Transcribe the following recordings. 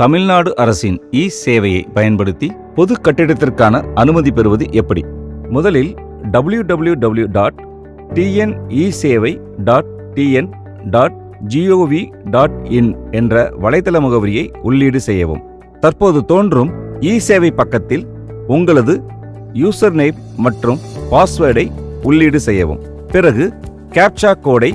தமிழ்நாடு அரசின் இ சேவையை பயன்படுத்தி பொது கட்டிடத்திற்கான அனுமதி பெறுவது எப்படி? முதலில் W W W dot TN e சேவை dot TN dot gov dot in என்ற வலைத்தள முகவரியை உள்ளீடு செய்யவும். தற்போது தோன்றும் இ சேவை பக்கத்தில் உங்களது யூசர் நேம் மற்றும் பாஸ்வேர்டை உள்ளீடு செய்யவும். பிறகு கேப்சா கோடை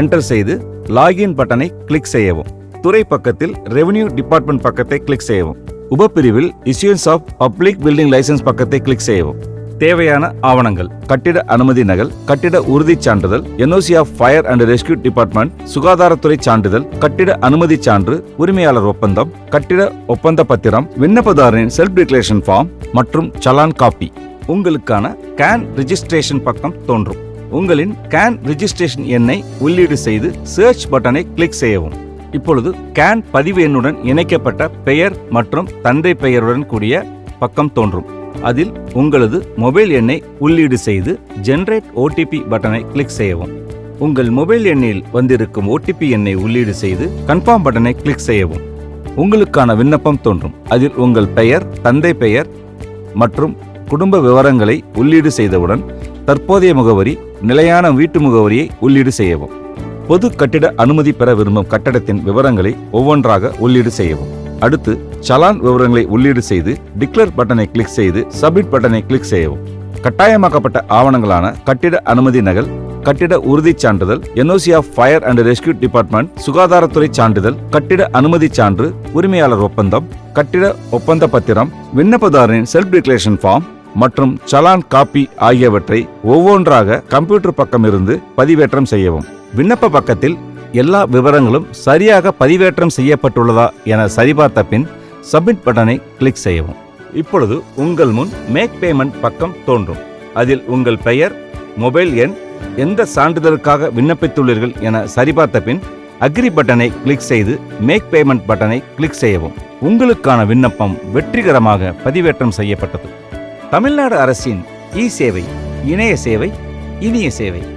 என்டர் செய்து லாகின் பட்டனை கிளிக் செய்யவும். துறை பக்கத்தில் ரெவென்யூ டிபார்ட்மெண்ட் பக்கத்தை கிளிக் செய்யவும். உபப்பிரிவில் issuance of public building license பக்கத்தை கிளிக் செய்யவும். தேவையான ஆவணங்கள் கட்டிட அனுமதி நகல் கட்டிட உறுதிச் சான்றிதழ் NOC of fire and rescue department சுகாதாரத்துறை சான்றிதழ் கட்டிட அனுமதி சான்று உரிமையாளர் ஒப்பந்தம் கட்டிட ஒப்பந்த பத்திரம் விண்ணப்பதாரரின் செல்ஃப் டிக்ளரேஷன் ஃபார்ம் மற்றும் சலான் காப்பி உங்களுக்கான கேன் ரிஜிஸ்ட்ரேஷன் பக்கம் தோன்றும். உங்களின் கேன் ரிஜிஸ்ட்ரேஷன் எண்ணை உள்ளீடு செய்து சர்ச் பட்டனை கிளிக் செய்யவும். இப்பொழுது கேன் பதிவு எண்ணுடன் இணைக்கப்பட்ட பெயர் மற்றும் தந்தை பெயருடன் கூடிய பக்கம் தோன்றும். அதில் உங்களது மொபைல் எண்ணை உள்ளீடு செய்து ஜென்ரேட் ஓடிபி பட்டனை கிளிக் செய்யவும். உங்கள் மொபைல் எண்ணில் வந்திருக்கும் ஓடிபி எண்ணை உள்ளீடு செய்து கன்ஃபார்ம் பட்டனை கிளிக் செய்யவும். உங்களுக்கான விண்ணப்பம் தோன்றும். அதில் உங்கள் பெயர் தந்தை பெயர் மற்றும் குடும்ப விவரங்களை உள்ளீடு செய்தவுடன் தற்போதைய முகவரி நிலையான வீட்டு முகவரியை உள்ளீடு செய்யவும். பொது கட்டிட அனுமதி பெற விரும்பும் கட்டடத்தின் விவரங்களை ஒவ்வொன்றாக உள்ளீடு செய்யவும். அடுத்து சலான் விவரங்களை உள்ளீடு செய்து டிக்ளேர் பட்டனை கிளிக் செய்து சப்மிட் பட்டனை கிளிக் செய்யவும். கட்டாயமாக்கப்பட்ட ஆவணங்களான கட்டிட அனுமதி நகல் கட்டிட உறுதிச் சான்றிதழ் NOC of fire and rescue department சுகாதாரத்துறை சான்றிதழ் கட்டிட அனுமதி சான்று உரிமையாளர் ஒப்பந்தம் கட்டிட ஒப்பந்த பத்திரம் விண்ணப்பதாரரின் செல்ஃப் டிக்ளரேஷன் ஃபார்ம் மற்றும் சலான் காப்பி ஆகியவற்றை ஒவ்வொன்றாக கம்ப்யூட்டர் பக்கம் இருந்து பதிவேற்றம் செய்யவும். விண்ணப்ப பக்கத்தில் எல்லா விவரங்களும் சரியாக பதிவேற்றம் செய்யப்பட்டுள்ளதா என சரிபார்த்த பின் சப்மிட் பட்டனை கிளிக் செய்யவும். இப்பொழுது உங்கள் முன் மேக் பேமெண்ட் பக்கம் தோன்றும். அதில் உங்கள் பெயர் மொபைல் எண் எந்த சான்றிதழுக்காக விண்ணப்பித்துள்ளீர்கள் என சரிபார்த்த பின் அக்ரி பட்டனை கிளிக் செய்து மேக் பேமெண்ட் பட்டனை கிளிக் செய்யவும். உங்களுக்கான விண்ணப்பம் வெற்றிகரமாக பதிவேற்றம் செய்யப்பட்டது. தமிழ்நாடு அரசின் இ சேவை இணைய சேவை இனிய சேவை.